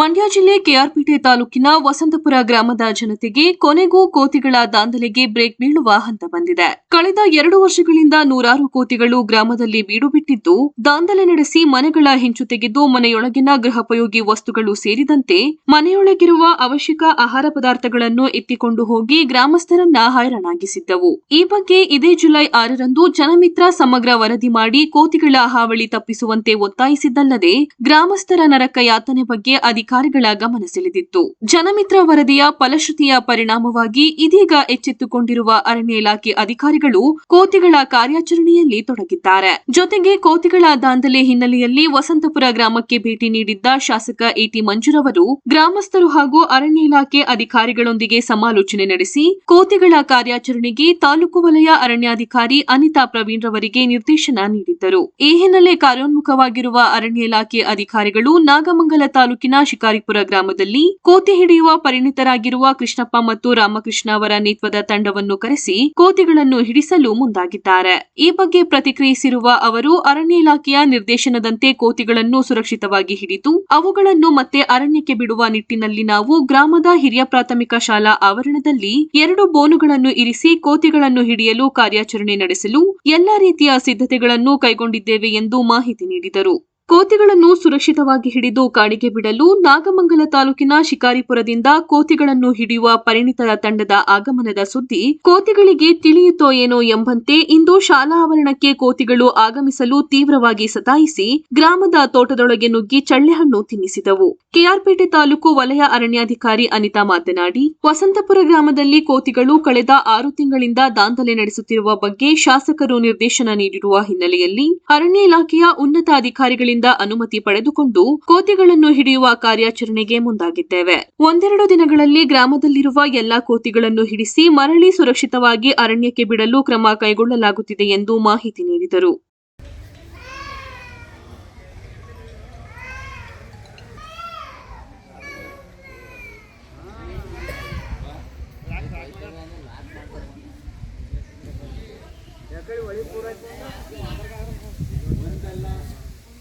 ಮಂಡ್ಯ ಜಿಲ್ಲೆ ಕೆಆರ್ಪೇಟೆ ತಾಲೂಕಿನ ವಸಂತಪುರ ಗ್ರಾಮದ ಜನತೆಗೆ ಕೊನೆಗೂ ಕೋತಿಗಳ ದಾಂಧಲೆಗೆ ಬ್ರೇಕ್ ಬೀಳುವ ಹಂತ ಬಂದಿದೆ. ಕಳೆದ ಎರಡು ವರ್ಷಗಳಿಂದ ನೂರಾರು ಕೋತಿಗಳು ಗ್ರಾಮದಲ್ಲಿ ಬೀಡು ಬಿಟ್ಟಿದ್ದು, ದಾಂಧಲೆ ನಡೆಸಿ ಮನೆಗಳ ಹೆಂಚು ತೆಗೆದು ಮನೆಯೊಳಗಿನ ಗೃಹೋಪಯೋಗಿ ವಸ್ತುಗಳು ಸೇರಿದಂತೆ ಮನೆಯೊಳಗಿರುವ ಅವಶ್ಯಕ ಆಹಾರ ಪದಾರ್ಥಗಳನ್ನು ಎತ್ತಿಕೊಂಡು ಹೋಗಿ ಗ್ರಾಮಸ್ಥರನ್ನ ಹೈರಾಣಾಗಿಸಿದ್ದವು. ಈ ಬಗ್ಗೆ ಇದೇ ಜುಲೈ ಆರರಂದು ಜನಮಿತ್ರ ಸಮಗ್ರ ವರದಿ ಮಾಡಿ ಕೋತಿಗಳ ಹಾವಳಿ ತಪ್ಪಿಸುವಂತೆ ಒತ್ತಾಯಿಸಿದ್ದಲ್ಲದೆ, ಗ್ರಾಮಸ್ಥರ ನರಕ ಯಾತನೆ ಬಗ್ಗೆ ಅಧಿಕಾರಿಗಳ ಗಮನ ಸೆಳೆದಿತ್ತು. ಜನಮಿತ್ರ ವರದಿಯ ಫಲಶ್ರುತಿಯ ಪರಿಣಾಮವಾಗಿ ಇದೀಗ ಎಚ್ಚೆತ್ತುಕೊಂಡಿರುವ ಅರಣ್ಯ ಇಲಾಖೆ ಅಧಿಕಾರಿಗಳು ಕೋತಿಗಳ ಕಾರ್ಯಾಚರಣೆಯಲ್ಲಿ ತೊಡಗಿದ್ದಾರೆ. ಜೊತೆಗೆ ಕೋತಿಗಳ ದಾಂಧಲೆ ಹಿನ್ನೆಲೆಯಲ್ಲಿ ವಸಂತಪುರ ಗ್ರಾಮಕ್ಕೆ ಭೇಟಿ ನೀಡಿದ್ದ ಶಾಸಕ ಎಟಿ ಮಂಜುರವರು ಗ್ರಾಮಸ್ಥರು ಹಾಗೂ ಅರಣ್ಯ ಇಲಾಖೆ ಅಧಿಕಾರಿಗಳೊಂದಿಗೆ ಸಮಾಲೋಚನೆ ನಡೆಸಿ ಕೋತಿಗಳ ಕಾರ್ಯಾಚರಣೆಗೆ ತಾಲೂಕು ವಲಯ ಅರಣ್ಯಾಧಿಕಾರಿ ಅನಿತಾ ಪ್ರವೀಣ್ ರವರಿಗೆ ನಿರ್ದೇಶನ ನೀಡಿದ್ದರು. ಈ ಹಿನ್ನೆಲೆ ಕಾರ್ಯೋನ್ಮುಖವಾಗಿರುವ ಅರಣ್ಯ ಇಲಾಖೆ ಅಧಿಕಾರಿಗಳು ನಾಗಮಂಗಲ ತಾಲೂಕಿನ ಶಿಕಾರಿಪುರ ಗ್ರಾಮದಲ್ಲಿ ಕೋತಿ ಹಿಡಿಯುವ ಪರಿಣಿತರಾಗಿರುವ ಕೃಷ್ಣಪ್ಪ ಮತ್ತು ರಾಮಕೃಷ್ಣ ಅವರ ನೇತೃತ್ವದ ತಂಡವನ್ನು ಕರೆಸಿ ಕೋತಿಗಳನ್ನು ಹಿಡಿಸಲು ಮುಂದಾಗಿದ್ದಾರೆ. ಈ ಬಗ್ಗೆ ಪ್ರತಿಕ್ರಿಯಿಸಿರುವ ಅವರು, ಅರಣ್ಯ ಇಲಾಖೆಯ ನಿರ್ದೇಶನದಂತೆ ಕೋತಿಗಳನ್ನು ಸುರಕ್ಷಿತವಾಗಿ ಹಿಡಿದು ಅವುಗಳನ್ನು ಮತ್ತೆ ಅರಣ್ಯಕ್ಕೆ ಬಿಡುವ ನಿಟ್ಟಿನಲ್ಲಿ ನಾವು ಗ್ರಾಮದ ಹಿರಿಯ ಪ್ರಾಥಮಿಕ ಶಾಲಾ ಆವರಣದಲ್ಲಿ ಎರಡು ಬೋನುಗಳನ್ನು ಇರಿಸಿ ಕೋತಿಗಳನ್ನು ಹಿಡಿಯಲು ಕಾರ್ಯಾಚರಣೆ ನಡೆಸಲು ಎಲ್ಲಾ ರೀತಿಯ ಸಿದ್ಧತೆಗಳನ್ನು ಕೈಗೊಂಡಿದ್ದೇವೆ ಎಂದು ಮಾಹಿತಿ ನೀಡಿದರು. ಕೋತಿಗಳನ್ನು ಸುರಕ್ಷಿತವಾಗಿ ಹಿಡಿದು ಕಾಡಿಗೆ ಬಿಡಲು ನಾಗಮಂಗಲ ತಾಲೂಕಿನ ಶಿಕಾರಿಪುರದಿಂದ ಕೋತಿಗಳನ್ನು ಹಿಡಿಯುವ ಪರಿಣಿತರ ತಂಡದ ಆಗಮನದ ಸುದ್ದಿ ಕೋತಿಗಳಿಗೆ ತಿಳಿಯುತ್ತೋ ಏನೋ ಎಂಬಂತೆ ಇಂದು ಶಾಲಾ ಆವರಣಕ್ಕೆ ಕೋತಿಗಳು ಆಗಮಿಸಲು ತೀವ್ರವಾಗಿ ಸತಾಯಿಸಿ ಗ್ರಾಮದ ತೋಟದೊಳಗೆ ನುಗ್ಗಿ ಚಳ್ಳೆಹಣ್ಣು ತಿನ್ನಿಸಿದವು. ಕೆಆರ್ಪೇಟೆ ತಾಲೂಕು ವಲಯ ಅರಣ್ಯಾಧಿಕಾರಿ ಅನಿತಾ ಮಾತನಾಡಿ, ವಸಂತಪುರ ಗ್ರಾಮದಲ್ಲಿ ಕೋತಿಗಳು ಕಳೆದ ಆರು ತಿಂಗಳಿಂದ ದಾಂಧಲೆ ನಡೆಸುತ್ತಿರುವ ಬಗ್ಗೆ ಶಾಸಕರು ನಿರ್ದೇಶನ ನೀಡಿರುವ ಹಿನ್ನೆಲೆಯಲ್ಲಿ ಅರಣ್ಯ ಇಲಾಖೆಯ ಉನ್ನತ ಅಧಿಕಾರಿಗಳಿಂದ ಅನುಮತಿ ಪಡೆದುಕೊಂಡು ಕೋತಿಗಳನ್ನು ಹಿಡಿಯುವ ಕಾರ್ಯಾಚರಣೆಗೆ ಮುಂದಾಗಿದ್ದೇವೆ. ಒಂದೆರಡು ದಿನಗಳಲ್ಲಿ ಗ್ರಾಮದಲ್ಲಿರುವ ಎಲ್ಲಾ ಕೋತಿಗಳನ್ನು ಹಿಡಿಸಿ ಮರಳಿ ಸುರಕ್ಷಿತವಾಗಿ ಅರಣ್ಯಕ್ಕೆ ಬಿಡಲು ಕ್ರಮ ಕೈಗೊಳ್ಳಲಾಗುತ್ತಿದೆ ಎಂದು ಮಾಹಿತಿ ನೀಡಿದರು.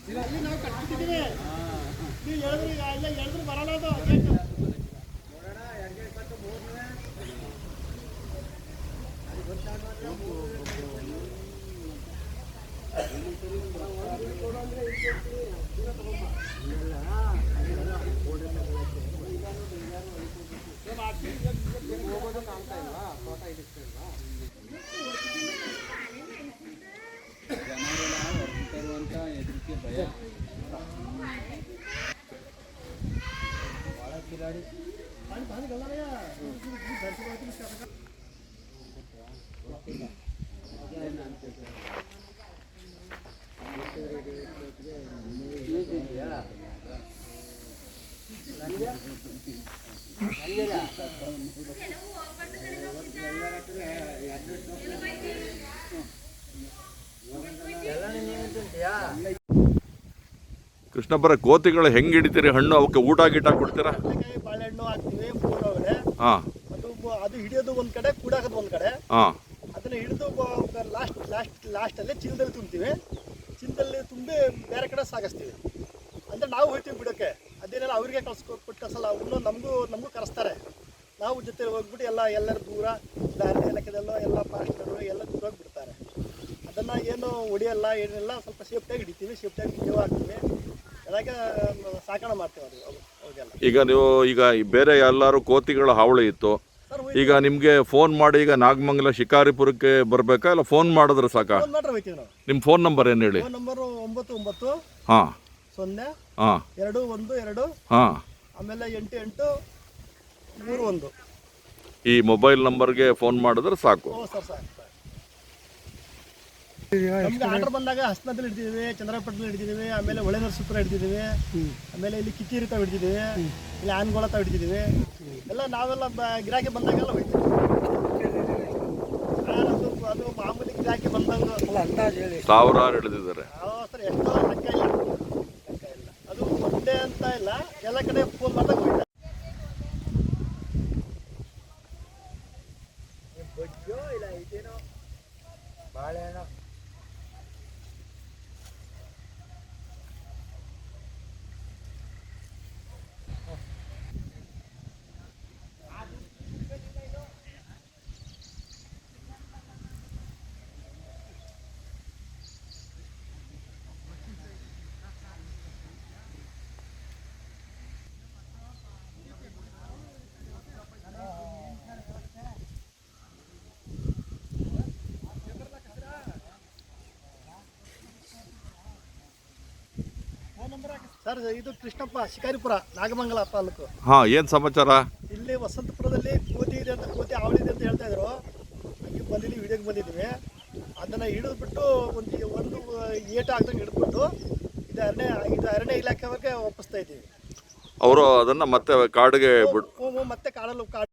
ನೀವು ಹೇಳಿದ್ರೆ ಈಗ ಇಲ್ಲ ಹೇಳಿದ್ರು ಬರಲ್ಲ ಅದು. ಗೇಟು. ಕೃಷ್ಣಪ್ಪರ ಕೋತಿಗಳು ಹೆಂಗೆ ಹಿಡಿತೀರಿ ಹಣ್ಣು? ಅವಕ್ಕೆ ಊಟ ಗೀಟ ಕೊಡ್ತೀರಾ? ಬಾಳೆಹಣ್ಣು ಹಾಕ್ತೀವಿ ಹಾಂ. ಅದು ಹಿಡಿಯೋದು ಒಂದು ಕಡೆ ಕೂಡಾಕೋದು ಒಂದು ಕಡೆ. ಹಾಂ. ಅದನ್ನ ಹಿಡಿದು ಲಾಸ್ಟ್ ಲಾಸ್ಟ್ ಲಾಸ್ಟಲ್ಲಿ ಚೀಲದಲ್ಲಿ ತುಂಬ್ತೀವಿ. ಚೀಲದಲ್ಲಿ ತುಂಬಿ ಬೇರೆ ಕಡೆ ಸಾಗಿಸ್ತೀವಿ. ಅಂದರೆ ನಾವು ಹೋಗ್ತೀವಿ ಬಿಡೋಕ್ಕೆ ಅದೇನೆಲ್ಲ ಅವರಿಗೆ ಕಳ್ಸ್ಕೊ ಕೊಟ್ಟು ಕಳ್ಸಲ್ಲ ಇನ್ನೂ ನಮಗೂ ನಮಗೂ ಕರೆಸ್ತಾರೆ. ನಾವು ಜೊತೆ ಹೋಗ್ಬಿಟ್ಟು ಎಲ್ಲ ಎಲ್ಲರ ದೂರ ದಾರಿ ಇಲಾಖೆದಲ್ಲೋ ಎಲ್ಲ ಪಾಸ್ಟರು ಎಲ್ಲ ದೂರ ಹೋಗಿ ಬಿಡ್ತಾರೆ ಅದನ್ನು ಏನು ಹೊಡಿಯಲ್ಲ ಏನಿಲ್ಲ ಸ್ವಲ್ಪ ಸೇಫ್ಟಿಯಾಗಿ ಹಿಡಿತೀವಿ ಸೇಫ್ಟಿಯಾಗಿ ಹಾಕ್ತೀವಿ. ಸಾಕಣೆ ಮಾಡ್ತೀವಿ ಈಗ ನೀವು ಈಗ ಬೇರೆ ಎಲ್ಲರೂ ಕೋತಿಗಳ ಹಾವಳಿ ಇತ್ತು. ಈಗ ನಿಮಗೆ ಫೋನ್ ಮಾಡಿ ಈಗ ನಾಗಮಂಗಲ ಶಿಕಾರಿಪುರಕ್ಕೆ ಬರಬೇಕಾ? ಇಲ್ಲ ಫೋನ್ ಮಾಡಿದ್ರೆ ಸಾಕ? ನಿಮ್ಮ ಫೋನ್ ನಂಬರ್ ಏನು ಹೇಳಿ? ನಂಬರು ಒಂಬತ್ತು ಒಂಬತ್ತು ಹಾಂ. ಸೊನ್ನೆ ಹಾಂ. ಎರಡು ಒಂದು ಎರಡು ಹಾಂ. ಆಮೇಲೆ ಎಂಟು ಎಂಟು ಮೂರು ಒಂದು. ಈ ಮೊಬೈಲ್ ನಂಬರ್ಗೆ ಫೋನ್ ಮಾಡಿದ್ರೆ ಸಾಕು. ಓ ಸರ್ ಸಾಕು ಸರ್. ನಮ್ಗೆ ಆರ್ಡರ್ ಬಂದಾಗ ಹಸ್ನದಲ್ಲಿ ಹಿಡಿದಿದ್ದೀವಿ ಚಂದ್ರಪಟ್ಟಣ ಹಿಡಿದಿದ್ದೀವಿ ಆಮೇಲೆ ಒಳೆ ನರಸೀಪುರ ಹಿಡಿದಿದ್ದೀವಿ ಆಮೇಲೆ ಇಲ್ಲಿ ಕಿಕ್ಕಿರಿ ತಾವ್ ಹಿಡಿದಿದ್ದೀವಿ ಇಲ್ಲಿ ಆನ್ಗೋಳ ತಾವ್ ಹಿಡಿದಿದ್ದೀವಿ. ಎಲ್ಲ ನಾವೆಲ್ಲ ಬ- ಗಿರಾಕಿ ಬಂದಾಗೆಲ್ಲ ಹೋಯ್ತೀವಿ. ಅದು ಮಾಮೂಲಿ ಗಿರಾಕಿ ಬಂದಂಗೆ. ಅಲ್ಲ ಅಂದಾಜು ಹೇಳಿ. ಸಾವಿರಾರು ಹಿಡಿದಿದ್ದಾರೆ. ಸರ್ ಎಷ್ಟೋ ಲೆಕ್ಕ ಇಲ್ಲ. ಲೆಕ್ಕ ಇಲ್ಲ. ಅದು ಒಂದೇ ಅಂತ ಇಲ್ಲ. ಎಲ್ಲ ಕಡೆ ಫೋನ್ ಮಾಡಿದಾಗ ಹೋಯ್ತಾರೆ ಸರ್ ಇದು ಕೃಷ್ಣಪ್ಪ ಶಿಕಾರಿಪುರ ನಾಗಮಂಗಲ ತಾಲೂಕು. ಹಾಂ ಏನು ಸಮಾಚಾರ? ಇಲ್ಲಿ ವಸಂತಪುರದಲ್ಲಿ ಕೋತಿ ಇದೆ ಅಂತ ಕೋತಿ ಅವಳಿ ಇದೆ ಅಂತ ಹೇಳ್ತಾ ಇದ್ರು. ಹಂಗೆ ಬಂದಿದ್ದೀವಿ ವಿಡಿಯೋಗೆ ಬಂದಿದ್ದೀವಿ ಹಿಡಿದು ಬಿಟ್ಟು ಒಂದು ಒಂದು ಏಟ ಆಗ್ದಂಗೆ ಹಿಡಿದ್ಬಿಟ್ಟು ಇದು ಅರಣ್ಯ ಇದು ಅರಣ್ಯ ಇಲಾಖೆವರೆಗೆ ಒಪ್ಪಿಸ್ತಾ ಇದ್ದೀವಿ. ಅವರು ಅದನ್ನು ಮತ್ತೆ ಕಾಡಿಗೆ ಹ್ಞೂ, ಮತ್ತೆ ಕಾಡಲು ಕಾಡು